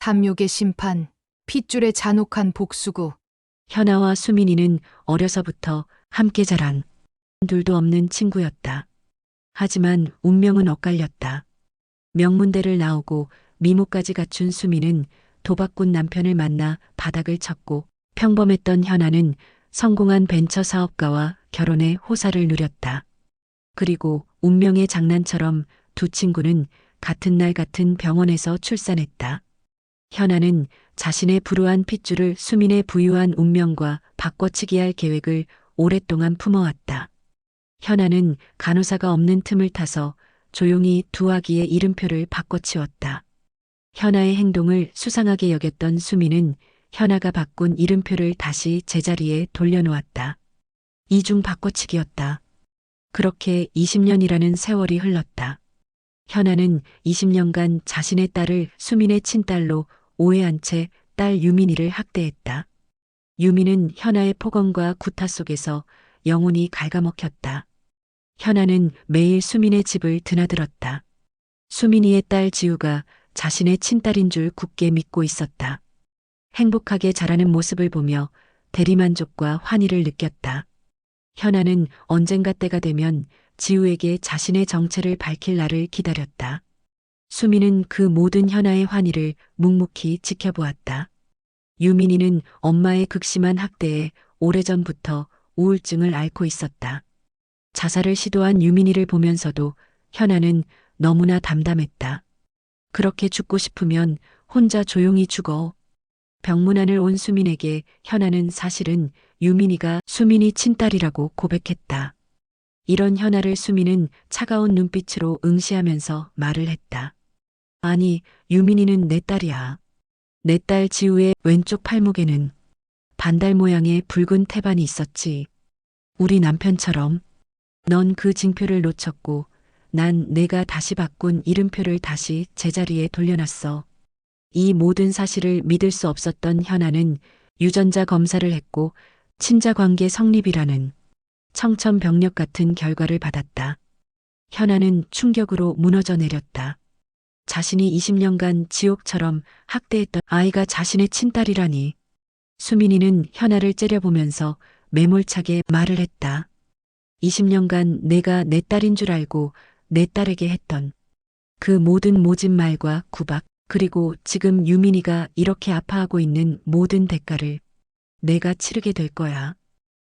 탐욕의 심판, 핏줄의 잔혹한 복수고, 현아와 수민이는 어려서부터 함께 자란 둘도 없는 친구였다. 하지만 운명은 엇갈렸다. 명문대를 나오고 미모까지 갖춘 수민은 도박꾼 남편을 만나 바닥을 쳤고 평범했던 현아는 성공한 벤처 사업가와 결혼해 호사를 누렸다. 그리고 운명의 장난처럼 두 친구는 같은 날 같은 병원에서 출산했다. 현아는 자신의 불우한 핏줄을 수민의 부유한 운명과 바꿔치기 할 계획을 오랫동안 품어왔다. 현아는 간호사가 없는 틈을 타서 조용히 두 아기의 이름표를 바꿔치웠다. 현아의 행동을 수상하게 여겼던 수민은 현아가 바꾼 이름표를 다시 제자리에 돌려놓았다. 이중 바꿔치기였다. 그렇게 20년이라는 세월이 흘렀다. 현아는 20년간 자신의 딸을 수민의 친딸로 오해한 채 딸 유민이를 학대했다. 유민은 현아의 폭언과 구타 속에서 영혼이 갉아먹혔다. 현아는 매일 수민의 집을 드나들었다. 수민이의 딸 지우가 자신의 친딸인 줄 굳게 믿고 있었다. 행복하게 자라는 모습을 보며 대리만족과 환희를 느꼈다. 현아는 언젠가 때가 되면 지우에게 자신의 정체를 밝힐 날을 기다렸다. 수민은 그 모든 현아의 환희를 묵묵히 지켜보았다. 유민이는 엄마의 극심한 학대에 오래전부터 우울증을 앓고 있었다. 자살을 시도한 유민이를 보면서도 현아는 너무나 담담했다. 그렇게 죽고 싶으면 혼자 조용히 죽어. 병문안을 온 수민에게 현아는 사실은 유민이가 수민이 친딸이라고 고백했다. 이런 현아를 수민은 차가운 눈빛으로 응시하면서 말을 했다. 아니, 유민이는 내 딸이야. 내 딸 지우의 왼쪽 팔목에는 반달 모양의 붉은 태반이 있었지. 우리 남편처럼. 넌 그 징표를 놓쳤고, 난 내가 다시 바꾼 이름표를 다시 제자리에 돌려놨어. 이 모든 사실을 믿을 수 없었던 현아는 유전자 검사를 했고, 친자 관계 성립이라는 청천벽력 같은 결과를 받았다. 현아는 충격으로 무너져 내렸다. 자신이 20년간 지옥처럼 학대했던 아이가 자신의 친딸이라니. 수민이는 현아를 째려보면서 매몰차게 말을 했다. 20년간 내가 내 딸인 줄 알고 내 딸에게 했던 그 모든 모진 말과 구박, 그리고 지금 유민이가 이렇게 아파하고 있는 모든 대가를 내가 치르게 될 거야.